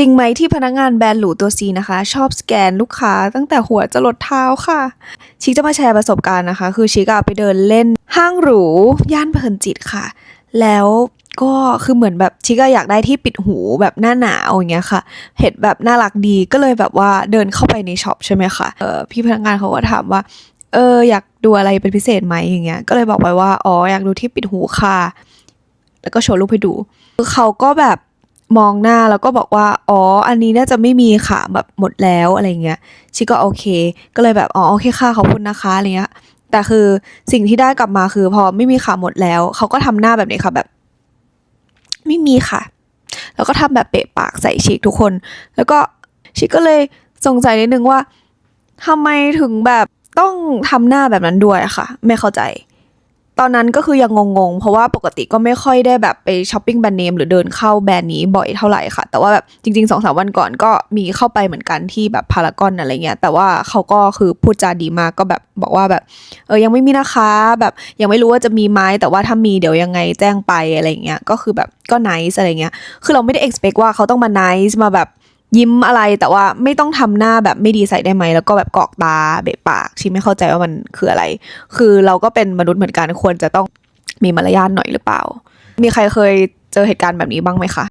จริงไหมที่พนักงานแบรนด์หรูตัวซีนะคะ ชอบสแกนลูกค้าตั้งแต่หัวจรดเท้าค่ะ ชิคจะมาแชร์ประสบการณ์นะคะ คือชิคอะไปเดินเล่นห้างหรู ย่านเพลินจิตค่ะ แล้วก็คือเหมือนแบบชิคอะอยากได้ที่ปิดหูแบบหน้าหนาวอย่างเงี้ยค่ะ เห็นแบบน่ารักดีก็เลยแบบว่าเดินเข้าไปในช็อปใช่ไหมคะเออพี่พนักงานเขาก็ถามว่าเอออยากดูอะไรเป็นพิเศษไหมอย่างเงี้ย ก็เลยบอกไปว่าอ๋ออยากดูที่ปิดหูค่ะ แล้วก็โชว์รูปให้ดูคือเขาก็แบบ มองหน้าแล้วก็บอกว่า อ๋อ อันนี้น่าจะไม่มีค่ะแบบหมดแล้วอะไรเงี้ย ชิก็โอเค ก็เลยแบบ อ๋อ โอเคค่ะขอบคุณนะคะอะไรเงี้ย แต่คือสิ่งที่ได้กลับมาคือพอไม่มีค่ะหมดแล้ว เขาก็ทำหน้าแบบนี้ค่ะแบบ ไม่มีค่ะ แล้วก็ทำแบบเปะปากใส่ชิคทุกคน แล้วก็ชิคก็เลยสงสัยนิดนึงว่าทำไมถึงแบบต้องทำหน้าแบบนั้นด้วยค่ะ ไม่เข้าใจ ตอนนั้นก็คือยังงงๆ เพราะว่าปกติก็ไม่ค่อยได้แบบไปช้อปปิ้งแบรนด์เนมหรือเดินเข้าแบรนด์นี้บ่อยเท่าไหร่ค่ะ แต่ว่าแบบจริงๆสองสามวันก่อนก็มีเข้าไปเหมือนกันที่แบบพารากอนอะไรเงี้ย แต่ว่าเขาก็คือพูดจาดีมากก็แบบบอกว่าแบบเออยังไม่มีนะคะ แบบยังไม่รู้ว่าจะมีไหมแต่ว่าถ้ามีเดี๋ยวยังไงแจ้งไปอะไรเงี้ย ก็คือแบบก็ nice อะไรเงี้ย คือเราไม่ได้ expect ว่าเขาต้องมา nice มาแบบ ยิ้มอะไรแต่ว่าไม่ต้องทำหน้าแบบไม่ดีใส่ได้ไหม แล้วก็แบบกอกตาเบะปากชิไม่เข้าใจว่ามันคืออะไร คือเราก็เป็นมนุษย์เหมือนกันควรจะต้องมีมารยาทหน่อยหรือเปล่า มีใครเคยเจอเหตุการณ์แบบนี้บ้างไหมคะ